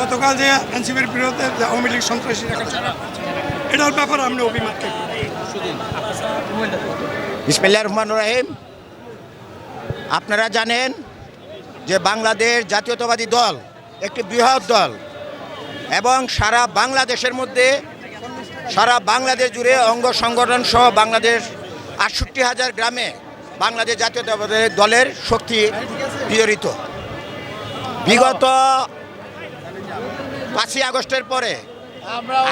গতকাল যে এনসিপির বিরুদ্ধে আওয়ামী লীগ সন্ত্রাসী রাখা এটার ব্যাপারে আমরা অভিমত রহমানির রহিম। আপনারা জানেন যে বাংলাদেশ জাতীয়তাবাদী দল একটি বৃহৎ দল এবং সারা বাংলাদেশের মধ্যে সারা বাংলাদেশ জুড়ে অঙ্গ সংগঠন সহ বাংলাদেশ আটষট্টি হাজার গ্রামে বাংলাদেশ জাতীয়তাবাদী দলের শক্তি বিজড়িত বিগত পাঁচই আগস্টের পরে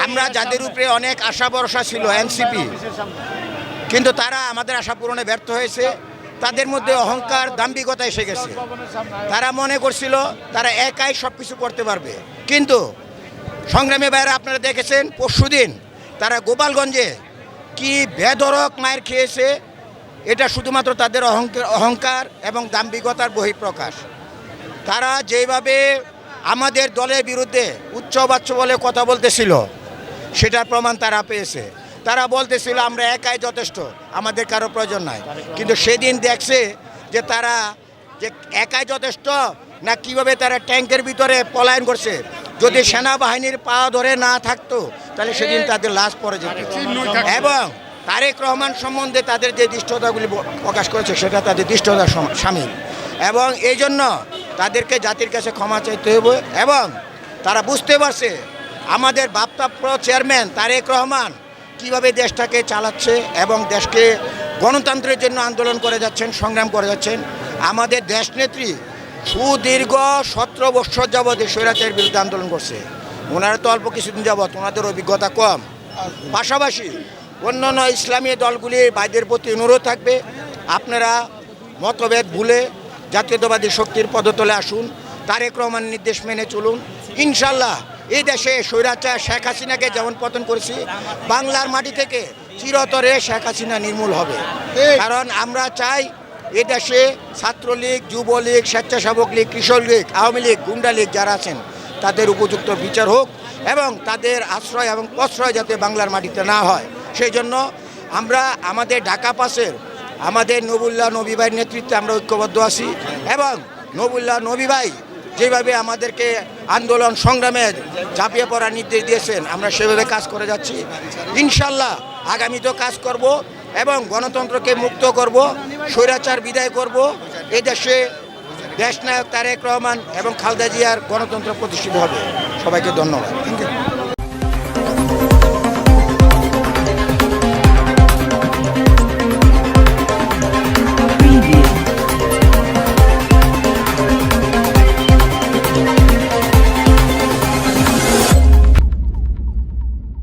আমরা যাদের উপরে অনেক আশা ভরসা ছিল, এনসিপি। কিন্তু তারা আমাদের আশা পূরণে ব্যর্থ হয়েছে। তাদের মধ্যে অহংকার, দাম্ভিকতা এসে গেছে। তারা মনে করছিল তারা একাই সব কিছু করতে পারবে। কিন্তু সংগ্রামী বাইরে আপনারা দেখেছেন পরশুদিন তারা গোপালগঞ্জে কি বেদরক মায়ের খেয়েছে, এটা শুধুমাত্র তাদের অহংকার অহংকার এবং দাম্ভিকতার বহিঃপ্রকাশ। তারা যেভাবে আমাদের দলের বিরুদ্ধে উচ্চবাচ্য বলে কথা বলতেছিল সেটার প্রমাণ তারা পেয়েছে। তারা বলতেছিল আমরা একাই যথেষ্ট আমাদের কারও প্রয়োজন নাই। কিন্তু সেদিন দেখছে যে তারা যে একাই যথেষ্ট না কীভাবে তারা ট্যাঙ্কের ভিতরে পলায়ন করছে। যদি সেনাবাহিনীর পা ধরে না থাকতো তাহলে সেদিন তাদের লাশ পড়ে যেত। এবং তারেক রহমান সম্বন্ধে তাদের যে দৃষ্টতাগুলি প্রকাশ করেছে সেটা তাদের দৃষ্টতার সম- সামিল। এবং এই জন্য তাদেরকে, জাতির কাছে ক্ষমা চাইতে হবে এবং তারা বুঝতে পারছে আমাদের বাপ্তাপ্র চেয়ারম্যান তারেক রহমান কীভাবে দেশটাকে চালাচ্ছে এবং দেশকে গণতন্ত্রের জন্য আন্দোলন করে যাচ্ছেন, সংগ্রাম করে যাচ্ছেন। আমাদের দেশনেত্রী সুদীর্ঘ সতেরো বৎসর যাবৎ এই স্বৈরাচারের বিরুদ্ধে আন্দোলন করছে। ওনারা তো অল্প কিছুদিন যাবৎ ওনাদের অভিজ্ঞতা কম। পাশাপাশি অন্যান্য ইসলামী দলগুলির বাইদের প্রতি অনুরোধ থাকবে। আপনারা মতভেদ ভুলে জাতীয়তাবাদী শক্তির পদতলে আসুন তারেক রহমান নির্দেশ মেনে চলুন। ইনশাল্লাহ এই দেশে স্বৈরাচার শেখ হাসিনাকে যেমন পতন করেছি বাংলার মাটি থেকে চিরতরে শেখ হাসিনা নির্মূল হবে। কারণ আমরা চাই এ দেশে ছাত্রলীগ যুবলীগ স্বেচ্ছাসেবক লীগ কৃষক লীগ আওয়ামী লীগ গুন্ডা লীগ যারা আছেন তাদের উপযুক্ত বিচার হোক এবং তাদের আশ্রয় এবং প্রশ্রয় যাতে বাংলার মাটিতে না হয়। সেই জন্য আমরা আমাদের ঢাকা পাশের আমাদের নবুল্লাহ নবী ভাইয়ের নেতৃত্বে আমরা ঐক্যবদ্ধ আছি এবং নবুল্লাহ নবী ভাই যেভাবে আমাদেরকে আন্দোলন সংগ্রামে ঝাঁপিয়ে পড়ার নির্দেশ দিয়েছেন, আমরা সেভাবে কাজ করে যাচ্ছি। ইনশাল্লাহ আগামীতেও কাজ করব এবং গণতন্ত্রকে মুক্ত করব, স্বৈরাচার বিদায় করব। এই দেশে দেশনায়ক তারেক রহমান এবং খালদা জিয়ার গণতন্ত্র প্রতিষ্ঠিত হবে। সবাইকে ধন্যবাদ।